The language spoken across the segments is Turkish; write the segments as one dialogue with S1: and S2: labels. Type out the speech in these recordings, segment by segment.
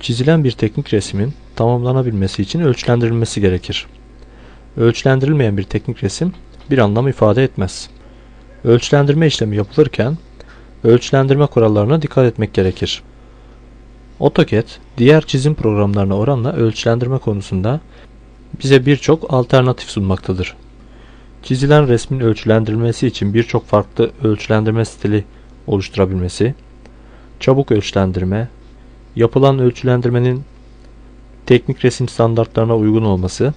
S1: Çizilen bir teknik resmin tamamlanabilmesi için ölçülendirilmesi gerekir. Ölçülendirilmeyen bir teknik resim bir anlam ifade etmez. Ölçülendirme işlemi yapılırken ölçülendirme kurallarına dikkat etmek gerekir. AutoCAD diğer çizim programlarına oranla ölçülendirme konusunda bize birçok alternatif sunmaktadır. Çizilen resmin ölçülendirilmesi için birçok farklı ölçülendirme stili oluşturabilmesi, çabuk ölçülendirme, yapılan ölçülendirmenin teknik resim standartlarına uygun olması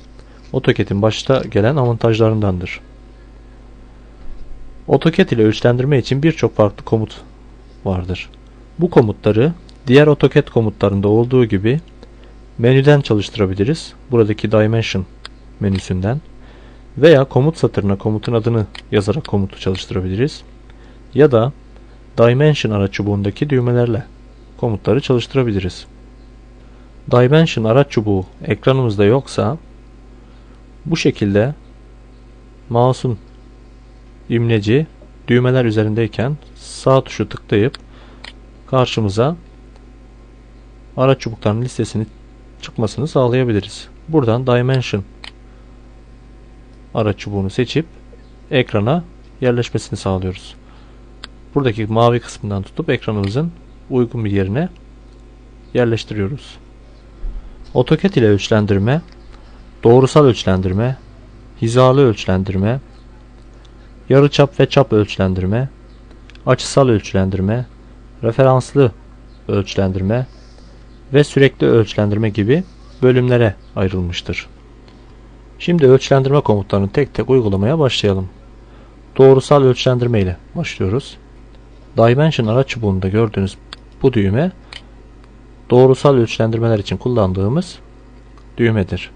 S1: AutoCAD'in başta gelen avantajlarındandır. AutoCAD ile ölçülendirme için birçok farklı komut vardır. Bu komutları diğer AutoCAD komutlarında olduğu gibi menüden çalıştırabiliriz. Buradaki Dimension menüsünden veya komut satırına komutun adını yazarak komutu çalıştırabiliriz. Ya da Dimension araç çubuğundaki düğmelerle komutları çalıştırabiliriz. Dimension araç çubuğu ekranımızda yoksa bu şekilde mouse'un imleci düğmeler üzerindeyken sağ tuşu tıklayıp karşımıza araç çubuklarının listesini çıkmasını sağlayabiliriz. Buradan Dimension araç çubuğunu seçip ekrana yerleşmesini sağlıyoruz. Buradaki mavi kısmından tutup ekranımızın uygun bir yerine yerleştiriyoruz. AutoCAD ile ölçülendirme, doğrusal ölçülendirme, hizalı ölçülendirme, yarıçap ve çap ölçülendirme, açısal ölçülendirme, referanslı ölçülendirme ve sürekli ölçülendirme gibi bölümlere ayrılmıştır. Şimdi ölçülendirme komutlarını tek tek uygulamaya başlayalım. Doğrusal ölçülendirme ile başlıyoruz. Dimension araç çubuğunda gördüğünüz bu düğme doğrusal ölçülendirmeler için kullandığımız düğmedir.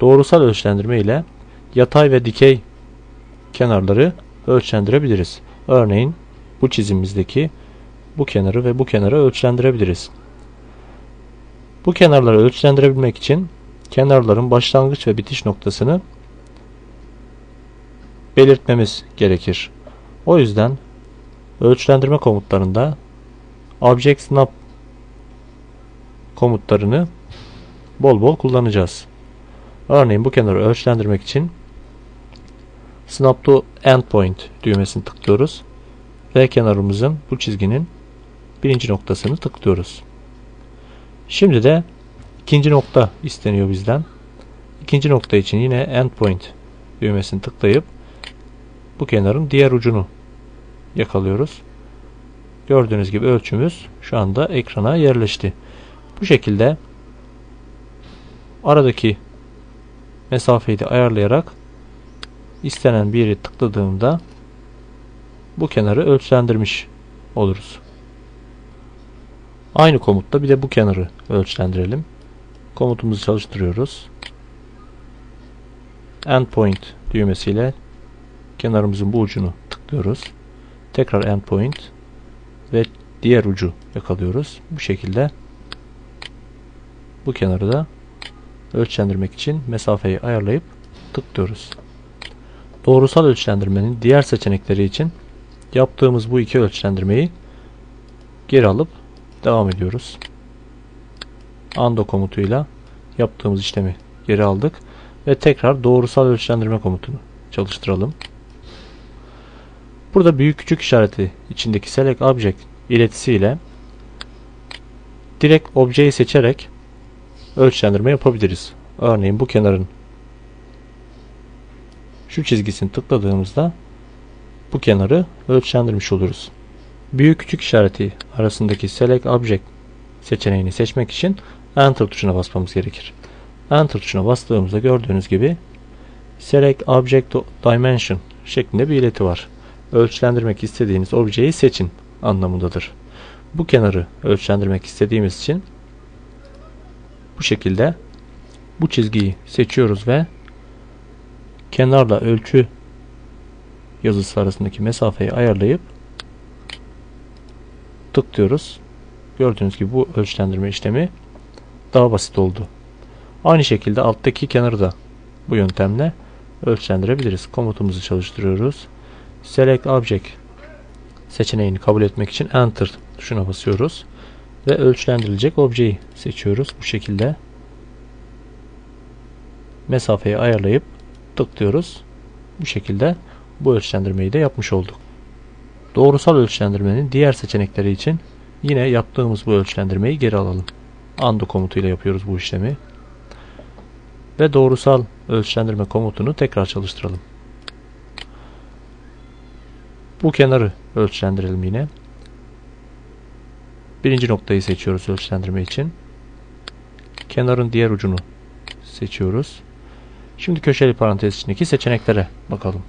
S1: Doğrusal ölçülendirme ile yatay ve dikey kenarları ölçülendirebiliriz. Örneğin bu çizimimizdeki bu kenarı ve bu kenarı ölçülendirebiliriz. Bu kenarları ölçülendirebilmek için kenarların başlangıç ve bitiş noktasını belirtmemiz gerekir. O yüzden ölçülendirme komutlarında Object Snap komutlarını bol bol kullanacağız. Örneğin bu kenarı ölçülendirmek için Snap to Endpoint düğmesini tıklıyoruz ve kenarımızın bu çizginin birinci noktasını tıklıyoruz. Şimdi de ikinci nokta isteniyor bizden. İkinci nokta için yine Endpoint düğmesini tıklayıp bu kenarın diğer ucunu yakalıyoruz. Gördüğünüz gibi ölçümüz şu anda ekrana yerleşti. Bu şekilde aradaki mesafeyi de ayarlayarak istenen bir yeri tıkladığımda bu kenarı ölçülendirmiş oluruz. Aynı komutta bir de bu kenarı ölçülendirelim. Komutumuzu çalıştırıyoruz. Endpoint düğmesiyle kenarımızın bu ucunu tıklıyoruz. Tekrar endpoint ve diğer ucu yakalıyoruz. Bu şekilde bu kenarı da ölçülendirmek için mesafeyi ayarlayıp tıklıyoruz. Doğrusal ölçülendirmenin diğer seçenekleri için yaptığımız bu iki ölçülendirmeyi geri alıp devam ediyoruz. Ando komutuyla yaptığımız işlemi geri aldık ve tekrar doğrusal ölçülendirme komutunu çalıştıralım. Burada büyük küçük işareti içindeki select object iletisiyle direkt objeyi seçerek ölçülendirme yapabiliriz. Örneğin bu kenarın şu çizgisini tıkladığımızda bu kenarı ölçülendirmiş oluruz. Büyük küçük işareti arasındaki Select Object seçeneğini seçmek için Enter tuşuna basmamız gerekir. Enter tuşuna bastığımızda gördüğünüz gibi Select Object Dimension şeklinde bir ileti var. Ölçülendirmek istediğiniz objeyi seçin anlamındadır. Bu kenarı ölçülendirmek istediğimiz için bu şekilde bu çizgiyi seçiyoruz ve kenarla ölçü yazısı arasındaki mesafeyi ayarlayıp tıklıyoruz. Gördüğünüz gibi bu ölçülendirme işlemi daha basit oldu. Aynı şekilde alttaki kenarı da bu yöntemle ölçülendirebiliriz. Komutumuzu çalıştırıyoruz. Select Object seçeneğini kabul etmek için Enter tuşuna basıyoruz. ve ölçülendirilecek objeyi seçiyoruz bu şekilde. Mesafeyi ayarlayıp tıklıyoruz. Bu şekilde bu ölçülendirmeyi de yapmış olduk. Doğrusal ölçülendirmenin diğer seçenekleri için yine yaptığımız bu ölçülendirmeyi geri alalım. Undo komutuyla yapıyoruz bu işlemi. Ve doğrusal ölçülendirme komutunu tekrar çalıştıralım. Bu kenarı ölçülendirelim yine. Birinci noktayı seçiyoruz ölçülendirme için. Kenarın diğer ucunu seçiyoruz. Şimdi köşeli parantez içindeki seçeneklere bakalım.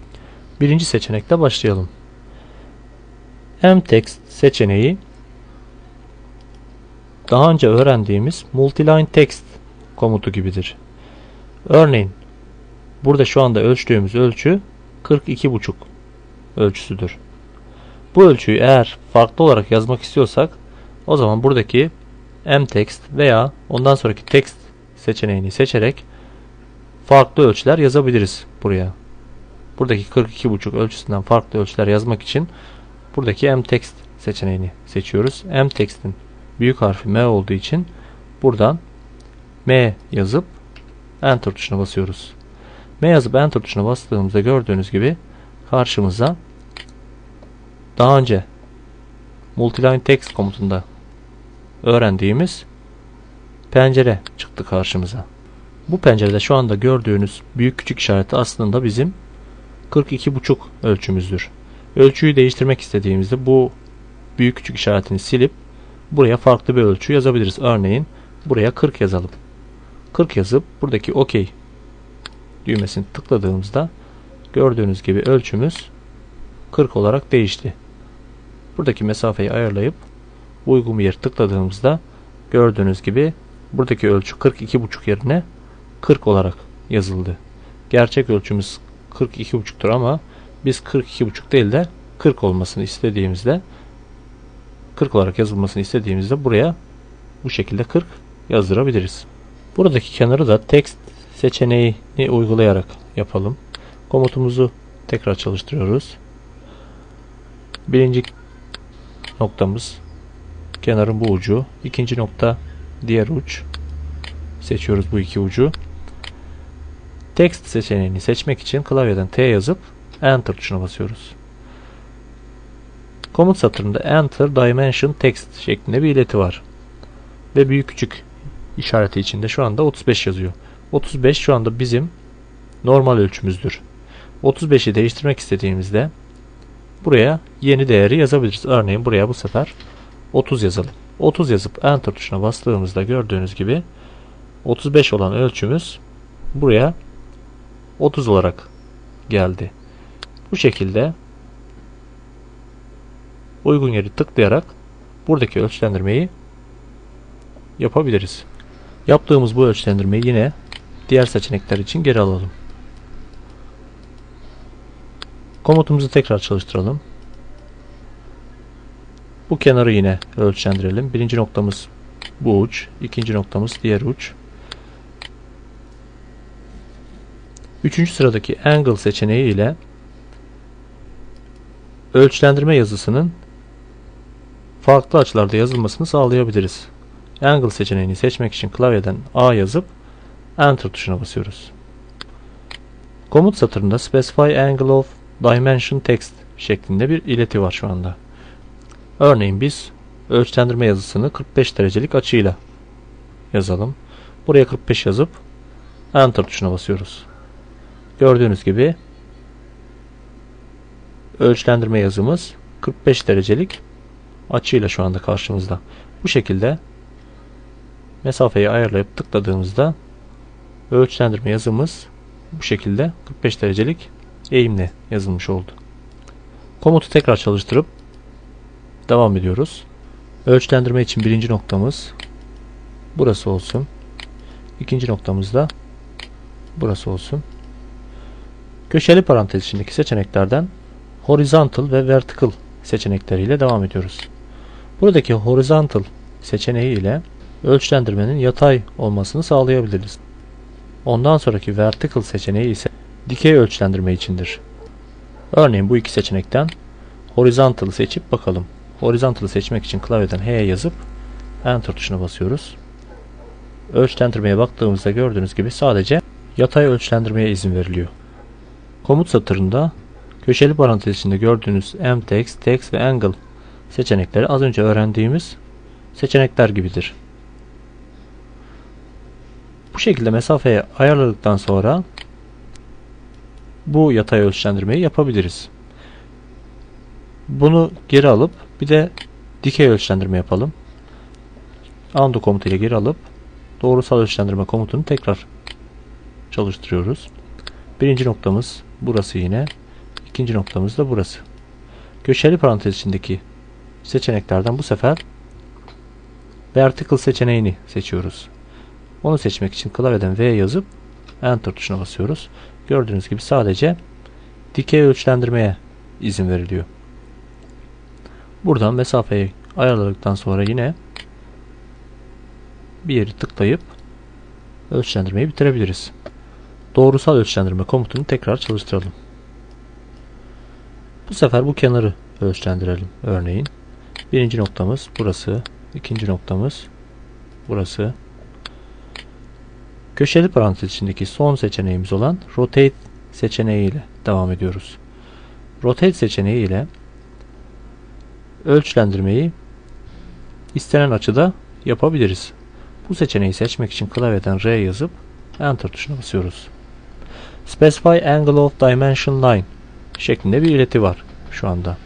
S1: Birinci seçenekte başlayalım. mText seçeneği daha önce öğrendiğimiz multiline text komutu gibidir. Örneğin burada şu anda ölçtüğümüz ölçü 42,5 ölçüsüdür. Bu ölçüyü eğer farklı olarak yazmak istiyorsak o zaman buradaki mText veya ondan sonraki text seçeneğini seçerek farklı ölçüler yazabiliriz buraya. Buradaki 42,5 ölçüsünden farklı ölçüler yazmak için buradaki mText seçeneğini seçiyoruz. mText'in büyük harfi M olduğu için buradan M yazıp Enter tuşuna basıyoruz. M yazıp Enter tuşuna bastığımızda gördüğünüz gibi karşımıza daha önce multiline text komutunda öğrendiğimiz pencere çıktı karşımıza. Bu pencerede şu anda gördüğünüz büyük küçük işareti aslında bizim 42,5 ölçümüzdür. Ölçüyü değiştirmek istediğimizde bu büyük küçük işaretini silip buraya farklı bir ölçü yazabiliriz. Örneğin buraya 40 yazalım. 40 yazıp buradaki OK düğmesini tıkladığımızda gördüğünüz gibi ölçümüz 40 olarak değişti. Buradaki mesafeyi ayarlayıp uygun bir yer tıkladığımızda gördüğünüz gibi buradaki ölçü 42,5 yerine 40 olarak yazıldı. Gerçek ölçümüz 42,5'tur ama biz 42,5 değil de 40 olmasını istediğimizde 40 olarak yazılmasını istediğimizde buraya bu şekilde 40 yazdırabiliriz. Buradaki kenarı da text seçeneğini uygulayarak yapalım. Komutumuzu tekrar çalıştırıyoruz. Birinci noktamız kenarın bu ucu. ikinci nokta diğer uç. Seçiyoruz bu iki ucu. Text seçeneğini seçmek için klavyeden T yazıp Enter tuşuna basıyoruz. Komut satırında Enter Dimension Text şeklinde bir ileti var. Ve büyük küçük işareti içinde şu anda 35 yazıyor. 35 şu anda bizim normal ölçümüzdür. 35'i değiştirmek istediğimizde buraya yeni değeri yazabiliriz. Örneğin buraya bu sefer 30 yazalım. 30 yazıp Enter tuşuna bastığımızda gördüğünüz gibi 35 olan ölçümüz buraya 30 olarak geldi. Bu şekilde uygun yeri tıklayarak buradaki ölçülendirmeyi yapabiliriz. Yaptığımız bu ölçülendirmeyi yine diğer seçenekler için geri alalım. Komutumuzu tekrar çalıştıralım. Bu kenarı yine ölçendirelim. Birinci noktamız bu uç. ikinci noktamız diğer uç. Üçüncü sıradaki angle seçeneği ile ölçülendirme yazısının farklı açılarda yazılmasını sağlayabiliriz. Angle seçeneğini seçmek için klavyeden A yazıp Enter tuşuna basıyoruz. Komut satırında Specify Angle of Dimension Text şeklinde bir ileti var şu anda. Örneğin biz ölçülendirme yazısını 45 derecelik açıyla yazalım. Buraya 45 yazıp Enter tuşuna basıyoruz. Gördüğünüz gibi ölçülendirme yazımız 45 derecelik açıyla şu anda karşımızda. Bu şekilde mesafeyi ayarlayıp tıkladığımızda ölçülendirme yazımız bu şekilde 45 derecelik eğimle yazılmış oldu. Komutu tekrar çalıştırıp devam ediyoruz. Ölçülendirme için birinci noktamız burası olsun. İkinci noktamız da burası olsun. Köşeli parantez içindeki seçeneklerden horizontal ve vertical seçenekleriyle devam ediyoruz. Buradaki horizontal seçeneği ile ölçülendirmenin yatay olmasını sağlayabiliriz. Ondan sonraki vertical seçeneği ise dikey ölçülendirme içindir. Örneğin bu iki seçenekten horizontal'ı seçip bakalım. Horizontal'ı seçmek için klavyeden H yazıp Enter tuşuna basıyoruz. Ölçlendirmeye baktığımızda gördüğünüz gibi sadece yatay ölçlendirmeye izin veriliyor. Komut satırında köşeli parantez içinde gördüğünüz mtext, text ve angle seçenekleri az önce öğrendiğimiz seçenekler gibidir. Bu şekilde mesafeyi ayarladıktan sonra bu yatay ölçlendirmeyi yapabiliriz. Bunu geri alıp bir de dikey ölçlendirme yapalım. Undo komutu ile geri alıp doğrusal ölçlendirme komutunu tekrar çalıştırıyoruz. Birinci noktamız burası yine. İkinci noktamız da burası. Köşeli parantez içindeki seçeneklerden bu sefer vertical seçeneğini seçiyoruz. Onu seçmek için klavyeden V yazıp Enter tuşuna basıyoruz. Gördüğünüz gibi sadece dikey ölçlendirmeye izin veriliyor. Buradan mesafeyi ayarladıktan sonra yine bir yeri tıklayıp ölçlendirmeyi bitirebiliriz. Doğrusal ölçlendirme komutunu tekrar çalıştıralım. Bu sefer bu kenarı ölçlendirelim. Örneğin birinci noktamız burası, ikinci noktamız burası. Köşeli parantez içindeki son seçeneğimiz olan Rotate seçeneği ile devam ediyoruz. Rotate seçeneği ile ölçlendirmeyi istenen açıda yapabiliriz. Bu seçeneği seçmek için klavyeden R yazıp Enter tuşuna basıyoruz. Specify Angle of Dimension Line şeklinde bir ileti var şu anda.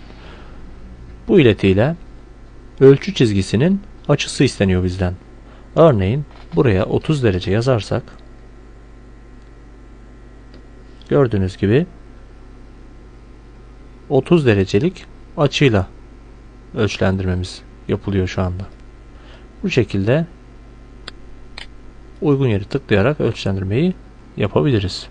S1: Bu iletiyle ölçü çizgisinin açısı isteniyor bizden. Örneğin buraya 30 derece yazarsak gördüğünüz gibi 30 derecelik açıyla ölçlendirmemiz yapılıyor şu anda. Bu şekilde uygun yeri tıklayarak ölçlendirmeyi yapabiliriz.